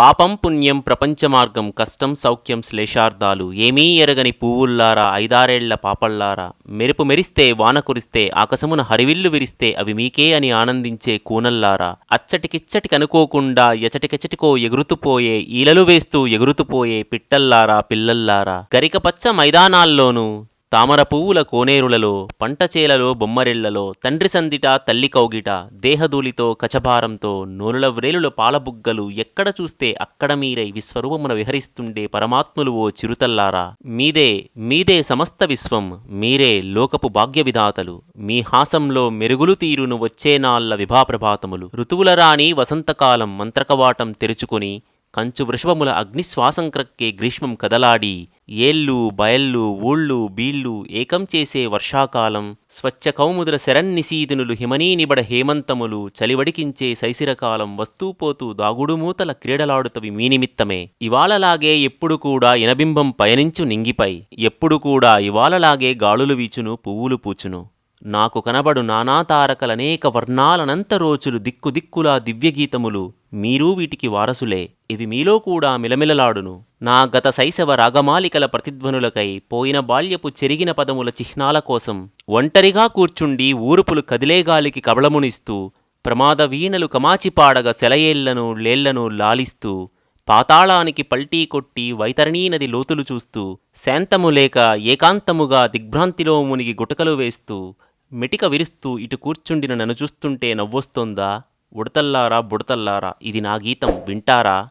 పాపం పుణ్యం ప్రపంచ మార్గం కష్టం సౌఖ్యం శ్లేషార్థాలు ఏమీ ఎరగని పువ్వుల్లారా ఐదారేళ్ళ పాపల్లారా? మెరుపు మెరిస్తే వాన కురిస్తే ఆకాశమున హరివిల్లు విరిస్తే అవి మీకే అని ఆనందించే కూనల్లారా? అచ్చటికిచ్చటికనుకోకుండా ఎచటికెచటికో ఎగురుతుపోయే ఈలలు వేస్తూ ఎగురుతుపోయే పిట్టల్లారా పిల్లల్లారా? గరిక పచ్చ మైదానాల్లోనూ తామర పువ్వుల కోనేరులలో పంటచేలలో బొమ్మరిళ్ళలో తండ్రి సందిట తల్లి కౌగిట దేహధూళితో కచభారంతో నోరుల వ్రేలుల పాలబుగ్గలు ఎక్కడ చూస్తే అక్కడ మీరై విశ్వరూపమున విహరిస్తుండే పరమాత్ములు ఓ చిరుతల్లారా. మీదే మీదే సమస్త విశ్వం మీరే లోకపు భాగ్య విధాతలు మీ హాసంలో మెరుగులు తీరును వచ్చే నాళ్ళ విభాప్రభాతములు. ఋతువుల రాణి వసంతకాలం మంత్రకవాటం తెరుచుకొని కంచు వృషభముల అగ్నిశ్వాసం క్రక్కే గ్రీష్మం కదలాడి ఏళ్ళు బయళ్ళు ఊళ్ళు బీళ్ళు ఏకం చేసే వర్షాకాలం స్వచ్ఛ కౌముదుల శరన్నిశీదినులు హిమనీనిబడ హేమంతములు చలివడికించే శైశిరకాలం వస్తూపోతూ దాగుడుమూతల క్రీడలాడుతవి మీ నిమిత్తమే. ఇవాళలాగే ఎప్పుడు కూడా ఇనబింబం పయనించు నింగిపై. ఎప్పుడు కూడా ఇవాళలాగే గాలులు వీచును పువ్వులు పూచును. నాకు కనబడు నానాతారకలనేక వర్ణాలనంత రోజులు దిక్కు దిక్కులా దివ్యగీతములు. మీరూ వీటికి వారసులే. ఇవి మీలో కూడా మిలమిలలాడును. నా గత శైశవ రాగమాలికల ప్రతిధ్వనులకై పోయిన బాల్యపు చెరిగిన పదముల చిహ్నాల కోసం ఒంటరిగా కూర్చుండి ఊరుపులు కదిలేగాలికి కబళమునిస్తూ ప్రమాద వీణలు కమాచిపాడగ సెలయేళ్ళను లేళ్ళను లాలిస్తూ పాతాళానికి పల్టీ కొట్టి వైతరణీ నది లోతులు చూస్తూ శాంతము లేక ఏకాంతముగా దిగ్భ్రాంతిలో మునిగి గుటకలు వేస్తూ మెటిక విరుస్తూ ఇటు కూర్చుండిన నన్ను చూస్తుంటే నవ్వొస్తోందా? ఉడతల్లారా బుడతల్లారా? ఇది నా గీతం వింటారా?